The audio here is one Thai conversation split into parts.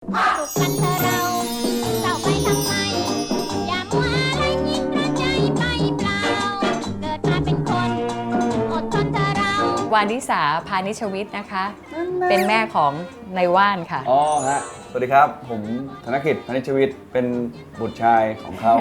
วอะไรยิ้มกระใจไปเปล่าเกิดมาเป็นคนอดทนเถอะเราวานิสาพานิชวิทย์นะคะ เป็นแม่ของในว่านค่ะ อ๋อฮะ สวัสดีครับ ผมธนกิจพนิชวิทย์เป็นบุตรชายของเขา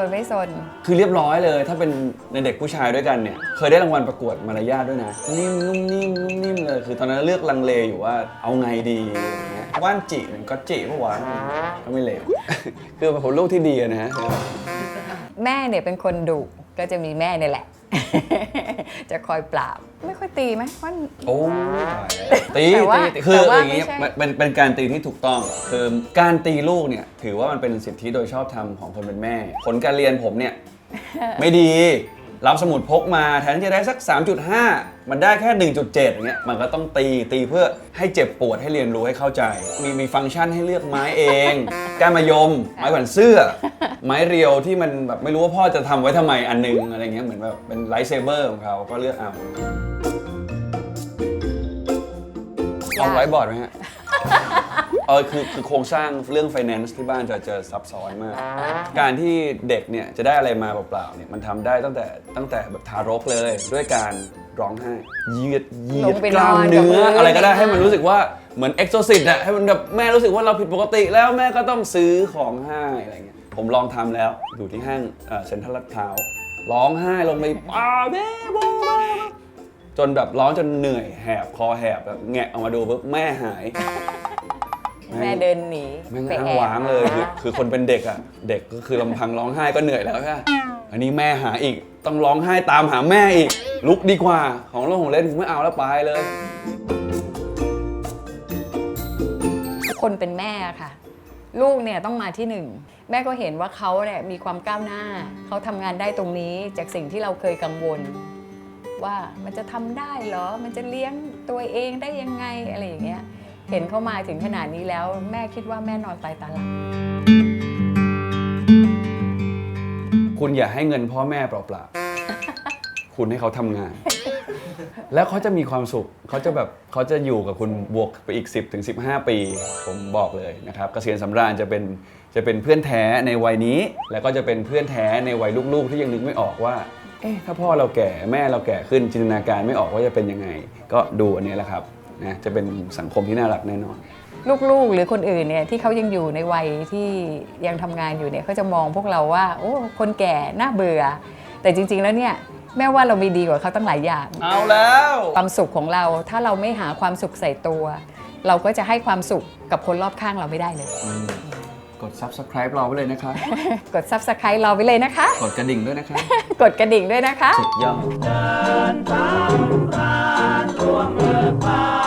เป็นคนไม่สน คือเรียบร้อยเลย ถ้าเป็นในเด็กผู้ชายด้วยกันเนี่ย เคยได้รางวัลประกวดมารยาทด้วยนะ นิ่มนุ่มนิ่มนุ่มนิ่มเลย คือตอนนั้นเลือกลังเลอยู่ว่าเอาไงดีอย่างเงี้ยว่านจิมันก็จิปะวะก็ไม่เลว คือเป็นคนลูกที่ดีอะนะฮะ แม่เนี่ยเป็นคนดุก็จะมีแม่เนี่ยแหละ จะคอยปราบไม่ค่อยตีไหมว่านโอ้ตีแต่ว่าตีตีคือแต่ว่าอย่างงี้ไม่ใช่ มันเป็นเป็นการตีที่ถูกต้องคือการตีลูกเนี่ย ถือว่ามันเป็นสิทธิโดยชอบธรรมของคนเป็นแม่ ผลการเรียนผมเนี่ย ไม่ดี รับสมุดพกมาแทนที่จะได้สัก 3.5 มันได้แค่ 1.7อย่างเงี้ยมันก็ต้องตีตีเพื่อให้เจ็บปวดให้เรียนรู้ให้เข้าใจ มีมีฟังก์ชันให้เลือกไม้เอง ก้านมะยม ไม้แขวนเสื้อ ไม้เรียวที่มันแบบไม่รู้ว่าพ่อจะทำไว้ทำไมอันนึงอะไรเงี้ยเหมือนแบบเป็นไลท์เซเบอร์ของเขาก็เลือกเอาลองไว้บอร์ดไหมฮะ เออคือคือโครงสร้างเรื่อง finance ที่บ้านจะเจอซับซ้อนมาก การที่เด็กเนี่ยจะได้อะไรมาเปล่าๆเนี่ยมันทำได้ตั้งแต่ตั้งแต่แบบทารกเลย ด้วยการร้องไห้ยืดเหยีลยงดไปกล้ามนอนกับเนื้อพื้นอะไรก็ได้เลยให้มันค่ะรู้สึกว่าเหมือนเอ็กโซซิตอะให้มันแบบแม่รู้สึกว่าเราผิดปกติแล้วแม่ก็ต้องซื้อของให้อะไรเงี้ยผมลองทำแล้วอยู่ที่ห้างเซ็นทรัลลาดพร้าวร้องไห้ลงไปป้าแม่บ้าบ้าจนแบบร้องจนเหนื่อยแหบคอแหบแบบแงะออกมาดูปุ๊บแม่หาย แม่เดินหนีแม่งไปอ้างแอบว้างเลยคือคือคนเป็นเด็กอะ เด็กก็คือลำพังร้องไห้ก็เหนื่อยแล้วใช่ปะอันนี้แม่หาอีกต้องร้องไห้ตามหาแม่อีก ลุกดีกว่า ของเล่นของเล่นกูไม่เอาแล้วไปเลย คนเป็นแม่ค่ะ ลูกเนี่ยต้องมาที่หนึ่งแม่ก็เห็นว่าเขาเนี่ยมีความก้าวหน้า เขาทำงานได้ตรงนี้จากสิ่งที่เราเคยกังวล ว่ามันจะทำได้เหรอ มันจะเลี้ยงตัวเองได้ยังไงอะไรอย่างเงี้ย เห็นเขามาถึงขนาดนี้แล้ว แม่คิดว่าแม่นอนตายตาหลับคุณอย่าให้เงินพ่อแม่เปล่าๆ คุณให้เขาทำงาน แล้วเขาจะมีความสุข เขาจะแบบเขาจะอยู่กับคุณบวกไปอีก 10ถึง15 ปี ผมบอกเลยนะครับเกษียณสำราญจะเป็นจะเป็นเพื่อนแท้ในวัยนี้ แล้วก็จะเป็นเพื่อนแท้ในวัยลูกๆ ที่ยังนึกไม่ออกว่า เอ๊ะถ้าพ่อเราแก่แม่เราแก่ขึ้นจินตนาการไม่ออกว่าจะเป็นยังไง ก็ดูอันนี้แหละครับ นะจะเป็นสังคมที่น่ารักแน่นอน ลูกๆ หรือคนอื่นเนี่ยที่เขายังอยู่ในวัยที่ยังทำงานอยู่เนี่ยเขาจะมองพวกเราว่า โอ้คนแก่น่าเบื่อ แต่จริงๆแล้วเนี่ยแม่ว่าเรามีดีกว่าเขาตั้งหลายอย่าง เอาแล้ว ความสุขของเราถ้าเราไม่หาความสุขใส่ตัว เราก็จะให้ความสุขกับคนรอบข้างเราไม่ได้เลย กด subscribe รอไว้เลยนะคะ กด subscribe เราไปเลยนะคะ กดกระดิ่งด้วยนะคะ กดกระดิ่งด้วยนะคะ สุดยอด